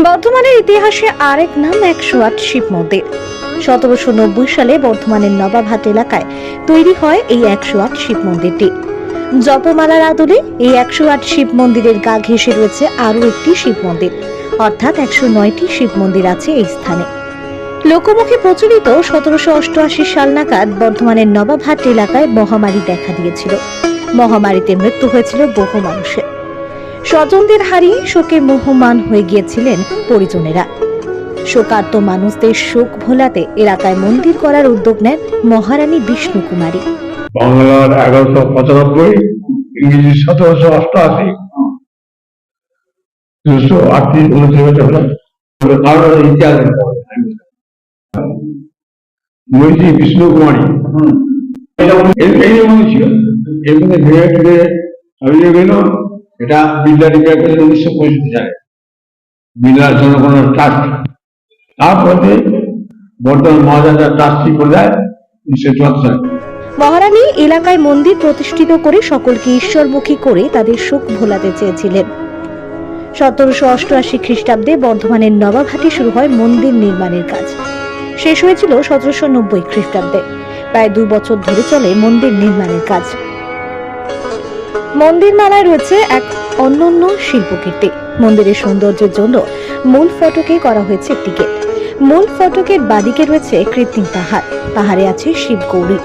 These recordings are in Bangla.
বর্ধমানের ইতিহাসে আরেক নাম একশো আট শিব মন্দির। সতেরোশো নব্বই সালে বর্ধমানের নবাবহাট এলাকায় তৈরি হয় এই একশো আট শিব মন্দিরটি। জপমালার আদলে এই একশো আট শিব মন্দিরের গা ঘেঁষে রয়েছে আরও একটি শিব মন্দির। অর্থাৎ একশো নয়টি শিব মন্দির আছে এই স্থানে। লোকমুখে প্রচলিত সতেরোশো অষ্টআশি সাল নাগাদ বর্ধমানের নবাবহাট এলাকায় মহামারী দেখা দিয়েছিল। মহামারীতে মৃত্যু হয়েছিল বহু মানুষের। স্বজনদের হারিয়ে শোকে মোহমান হয়ে গিয়েছিলেন পরিজনেরা। শোকার্ত মানুষদের শোক ভোলাতে এলাকায় মন্দির করার উদ্যোগ নেন মহারানী বিষ্ণু কুমারী বাংলার এগারোশো পঁচানব্বই ইংরেজি সতেরোশো অষ্টআশি দুশো আটত্রিশ উনত্রিশ বছর ইতিহাস মহিষী বিষ্ণু কুমারী এই- ছিল এখানে ধীরে ধীরে হারিয়ে গেল এটা বিদ্যা করেছে উনিশশো পঁয়ষট্টি সালে। বিদ্যার জনগণের ট্রাস্ট তারপরে বর্তমান মহাজাজা ট্রাস্টি করে দেয় উনিশশো চুয়াত্তর সালে। মহারানী এলাকায় মন্দির প্রতিষ্ঠিত করে সকলকে ঈশ্বরমুখী করে তাদের সুখ ভোলাতে চেয়েছিলেন। সতেরোশো অষ্টআশি খ্রিস্টাব্দে বর্ধমানের নবাবহাটে শুরু হয় মন্দির নির্মাণের কাজ। শেষ হয়েছিল সতেরোশো নব্বই খ্রিস্টাব্দে। প্রায় দুই বছর ধরে চলে মন্দির নির্মাণের কাজ। মন্দির মালায় রয়েছে এক অনন্য শিল্পকীর্তি। মন্দিরের সৌন্দর্যের জন্য মূল ফটকে করা হয়েছে একটি গেট। মূল ফটকের বাদিকে রয়েছে কৃত্রিম পাহাড়। পাহাড়ে আছে শিব গৌরী।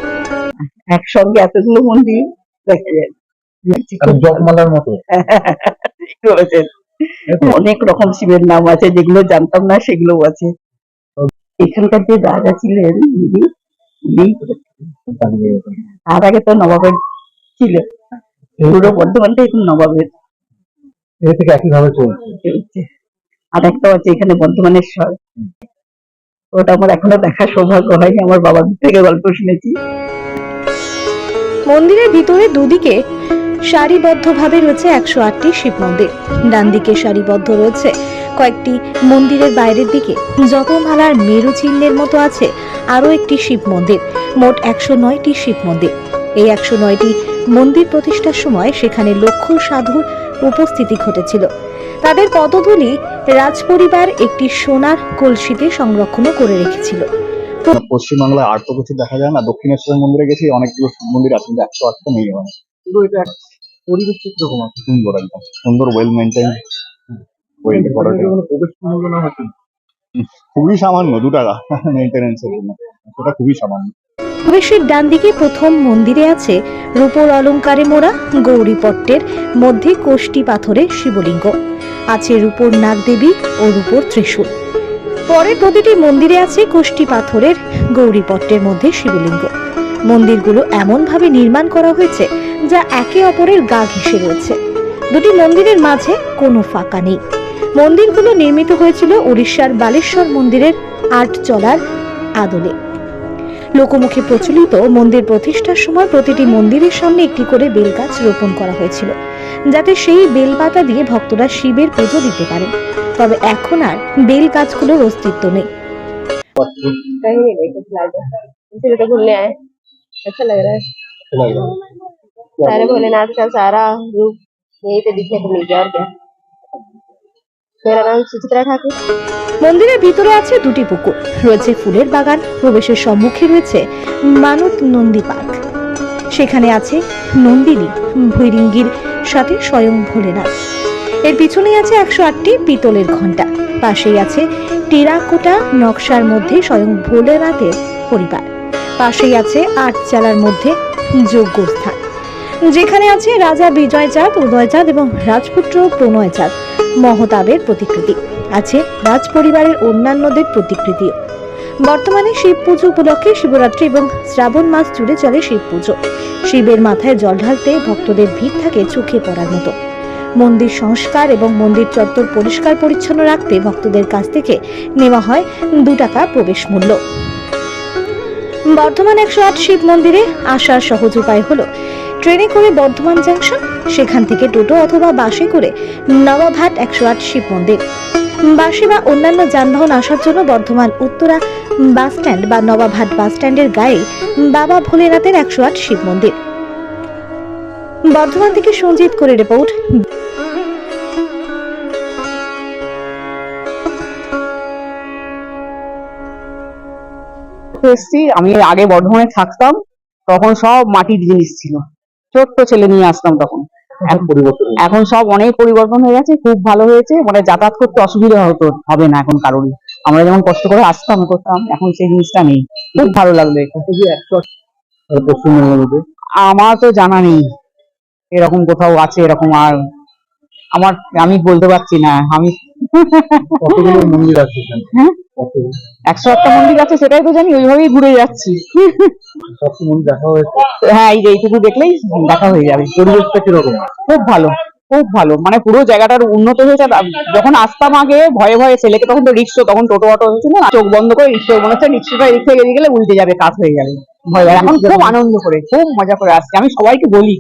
একসঙ্গে এতগুলো মন্দির দেখা যায় খুব মতো। ঠিক অনেক রকম শিবের নাম আছে যেগুলো জানতাম না সেগুলো আছে। এখানকার যে রাজা ছিলেন উনি তার আগে তো নবাবের ছিল। পুরো বর্ধমানটা এখন নবাবের। এ থেকে একইভাবে চলছে। চলছে। আর একটা আছে এখানে বর্ধমানেশ্বর। ওটা আমার এখনও দেখার সৌভাগ্য হয়নি আমার বাবার থেকে গল্প শুনেছি। মন্দিরের ভিতরে দুদিকে সারিবদ্ধভাবে রয়েছে একশো আটটি শিব মন্দির। ডান দিকে সারিবদ্ধ রয়েছে কয়েকটি মন্দিরের বাইরের দিকে। জপমালার মেরু চিহ্নের মতো আছে আরও একটি শিব মন্দির মোট একশো নয়টি শিব মন্দির। এই একশো নয়টি মন্দির প্রতিষ্ঠার সময় সেখানে লক্ষ সাধুর উপস্থিতি ঘটেছিল। তাদের পদধূলি রাজপরিবার একটি সোনার কলসিতে সংরক্ষণও করে রেখেছিল। পশ্চিমবাংলায় আর তো কিছু দেখা যায় না দক্ষিণেশ্বর মন্দিরে গেছি অনেকগুলো মন্দির আছে কিন্তু একশো আটটা নেই ওখানে কিন্তু এটা এক পরিবেশ কীরকম আছে? সুন্দর একদম সুন্দর ওয়েল মেনটেন খুবই সামান্য দু টাকা মেনটেনেন্সের জন্য। সেটা খুবই সামান্য। প্রবেশের ডান দিকে প্রথম মন্দিরে আছে রূপর অলঙ্কারে মোড়া গৌরীপট্টের মধ্যে কোষ্টি পাথরের শিবলিঙ্গ। আছে রূপর নাগদেবী ও রূপর ত্রিশূল। পরের প্রতিটি মন্দিরে আছে কোষ্টি পাথরের গৌরীপট্টের মধ্যে শিবলিঙ্গ। মন্দিরগুলো এমনভাবে নির্মাণ করা হয়েছে যা একে অপরের গা ঘেঁষে রয়েছে। দুটি মন্দিরের মাঝে কোনো ফাঁকা নেই। মন্দিরগুলো নির্মিত হয়েছিল উড়িষ্যার বালেশ্বর মন্দিরের আট চলার আদলে। লোকমুখে প্রচলিত মন্দির প্রতিষ্ঠার সময় প্রতিটি মন্দিরের সামনে একটি করে বেলগাছ রোপণ করা হয়েছিল যাতে সেই বেলপাতা দিয়ে ভক্তরা শিবের পুজো দিতে পারেন তবে এখন আর বেল গাছগুলোর অস্তিত্ব নেই कहीं नहीं देखे फिलहाल तो इसीलिए तो घूमने आए अच्छा लग रहा है सारे भोलेनाथ का सारा रूप यहीं पे दिखने को मिल गया और क्या মেরা নাম সুচিত্রা ঠাকুর। মন্দিরের ভিতরে আছে দুটি পুকুর, রয়েছে ফুলের বাগান, প্রবেশের সম্মুখে রয়েছে মানত নন্দী পার্ক। সেখানে আছে নন্দিনী ভৈরিঙ্গির সাথে স্বয়ং ভোলেনাথ। এর পিছনেই আছে একশো আটটি পিতলের ঘণ্টা, পাশেই আছে টেরাকোটা নকশার মধ্যে স্বয়ং ভোলেনাথের পরিবার। পাশেই আছে আট চালার মধ্যে যোগ্য স্থান যেখানে আছে রাজা বিজয়চাঁদ উদয়চাঁদ এবং রাজপুত্র প্রণয়চাঁদ মহতাবের প্রতিকৃতি। আছে রাজ পরিবারের অন্যান্যদের প্রতিকৃতিও। বর্তমানে শিব পুজো উপলক্ষে শিবরাত্রি এবং শ্রাবণ মাস জুড়ে চলে শিব পুজো। শিবের মাথায় জল ঢালতে ভক্তদের ভিড় থাকে চোখে পড়ার মতো। মন্দির সংস্কার এবং মন্দির চত্বর পরিষ্কার পরিচ্ছন্ন রাখতে ভক্তদের কাছ থেকে নেওয়া হয় দু টাকা প্রবেশ মূল্য। বর্ধমান একশো আট শিব মন্দিরে আসার সহজ উপায় হলো ট্রেনে করে বর্ধমান জাংশন সেখান থেকে টোটো অথবা বাসে করে নবাভাট একশো আট শিব মন্দির। বাসে বা অন্যান্য যানবাহন আসার জন্য বর্ধমান, উত্তরা বাস স্ট্যান্ড বা নবাভাট বাস স্ট্যান্ডের গায়ে বাবা ভোলেনাথের একশো আট শিব মন্দির। বর্ধমান থেকে সঞ্জিত করে রিপোর্ট এসছি, আমি আগে বর্ধমানে থাকতাম, তখন সব মাটির জিনিস ছিল। ছোট্ট ছেলে নিয়ে আসতাম তখন। এখন সব অনেক পরিবর্তন হয়ে গেছে খুব ভালো হয়েছে মানে যাতায়াত করতে অসুবিধা হতো হবে না এখন কারোরই আমরা যেমন কষ্ট করে আসতাম করতাম এখন সেই জিনিসটা নেই। খুব ভালো লাগল আমার তো জানা নেই এরকম কোথাও আছে এরকম আর আমার আমি বলতে পারছি না আমি মন্দির আছে হ্যাঁ? একশো একটা মন্দির আছে সেটাই তো জানি ওইভাবেই ঘুরে যাচ্ছি। হ্যাঁ এই এইটুকু দেখলেই দেখা হয়ে যাবে। পরিবেশটা কীরকম? খুব ভালো খুব ভালো। মানে পুরো জায়গাটার উন্নত হয়েছে। যখন আসতাম আগে ভয়ে ভয়ে ছেলেকে তখন তো রিক্সো তখন টোটো অটো হয়েছিল না? চোখ বন্ধ করে রিক্সো মনে হচ্ছে রিক্সাটা রিক্সা গেলে গেলে উল্টে যাবে কাজ হয়ে যাবে। এখন খুব আনন্দ করে খুব মজা করে। আসছে আমি সবাইকে বলি।